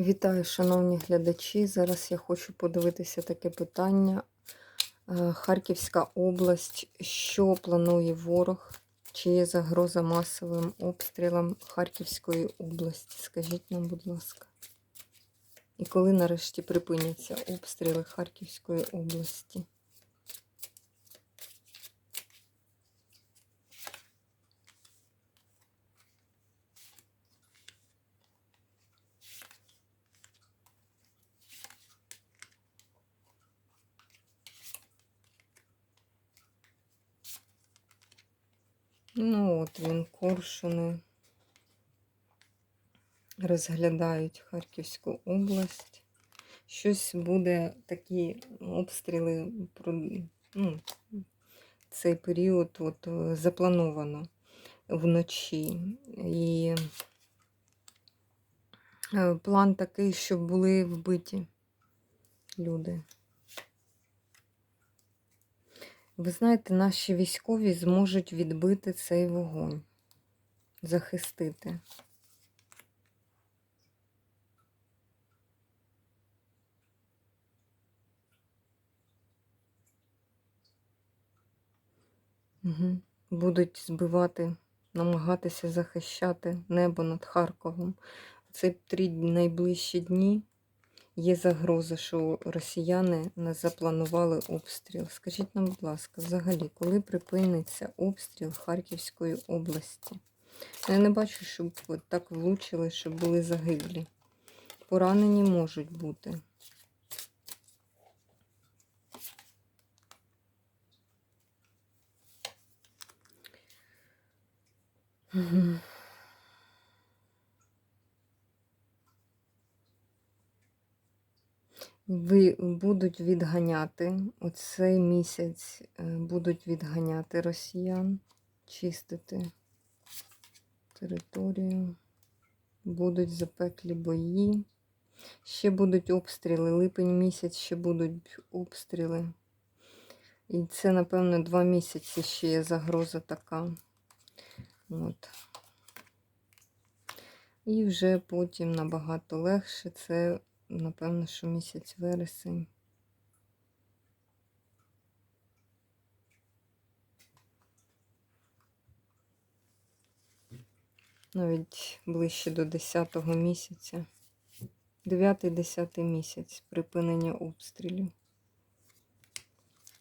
Вітаю, шановні глядачі. Зараз я хочу подивитися таке питання. Е, Харківська область. Що планує ворог? Чи є загроза масовим обстрілам Харківської області? Скажіть нам, будь ласка. І коли нарешті припиняться обстріли Харківської області? Ну от він, коршуни розглядають Харківську область. Щось буде такі обстріли ну, цей період от, е, заплановано вночі. І е, план такий, щоб були вбиті люди. Ви знаєте, наші військові зможуть відбити цей вогонь, захистити. Угу. Будуть збивати, намагатися захищати небо над Харковом. Це три найближчі дні. Є загроза, що росіяни не запланували обстріл. Скажіть нам, будь ласка, взагалі, коли припиниться обстріл Харківської області? Я не бачу, щоб так влучили, щоб були загиблі. Поранені можуть бути. Угу. Ви будуть відганяти оцей місяць, е, будуть відганяти росіян, чистити територію, будуть запеклі бої. Ще будуть обстріли. Липень місяць ще будуть обстріли. І це, напевно, два місяці ще є загроза така. От. І вже потім набагато легше це напевно, що місяць вересень. Навіть ближче до 10 місяця. 9-10 місяць припинення обстрілів.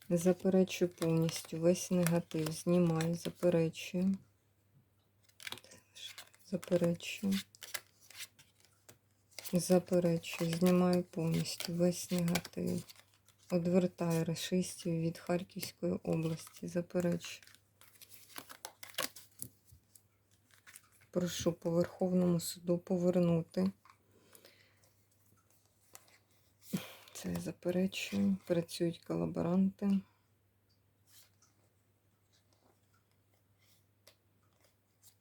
Заперечую повністю весь негатив. Знімаю, заперечую. Заперечую. Заперечую, знімаю повністю весь негатив. Одвертаю расистів від Харківської області. Заперечую. Прошу по Верховному суду повернути. Це заперечую. Працюють колаборанти.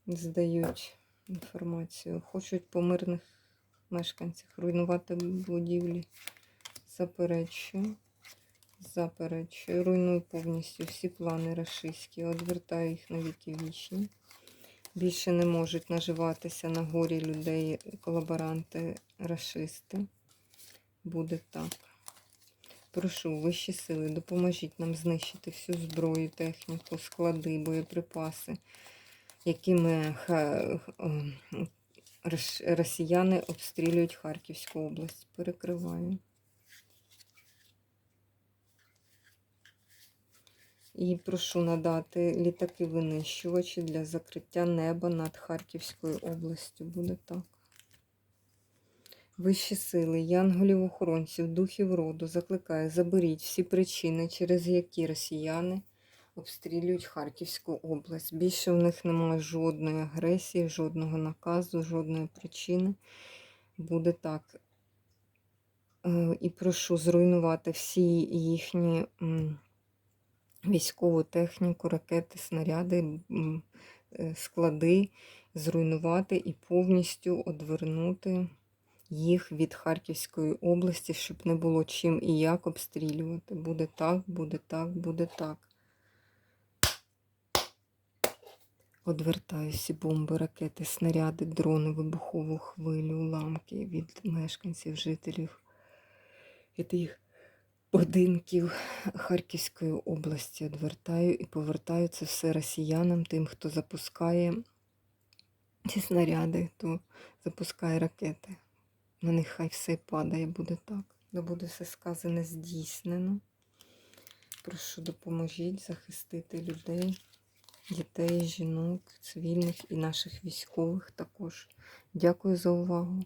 Здають інформацію. Хочуть по мирних мешканцях руйнувати будівлі. Заперечую. Заперечую. Руйную повністю всі плани рашистські. Одвертаю їх на віки вічні. Більше не можуть наживатися на горі людей, колаборанти, рашисти. Буде так. Прошу, вищі сили, допоможіть нам знищити всю зброю, техніку, склади, боєприпаси, якими росіяни обстрілюють Харківську область. Перекриваю. І прошу надати літаки винищувачі для закриття неба над Харківською областю. Буде так. Вищі сили, янголів-охоронців, духів роду закликаю, заберіть всі причини, через які росіяни обстрілюють Харківську область. Більше в них немає жодної агресії, жодного наказу, жодної причини. Буде так. Е, і прошу зруйнувати всі їхні військову техніку, ракети, снаряди, е, склади, зруйнувати і повністю одвернути їх від Харківської області, щоб не було чим і як обстрілювати. Буде так, буде так, буде так. Одвертаю всі бомби, ракети, снаряди, дрони, вибухову хвилю, уламки від мешканців, жителів тих будинків Харківської області. Одвертаю і повертаю це все росіянам, тим, хто запускає ці снаряди, хто запускає ракети. На них хай все падає, буде так. Да буде все сказане здійснено. Прошу, допоможіть захистити людей, дітей, жінок, цивільних і наших військових також. Дякую за увагу.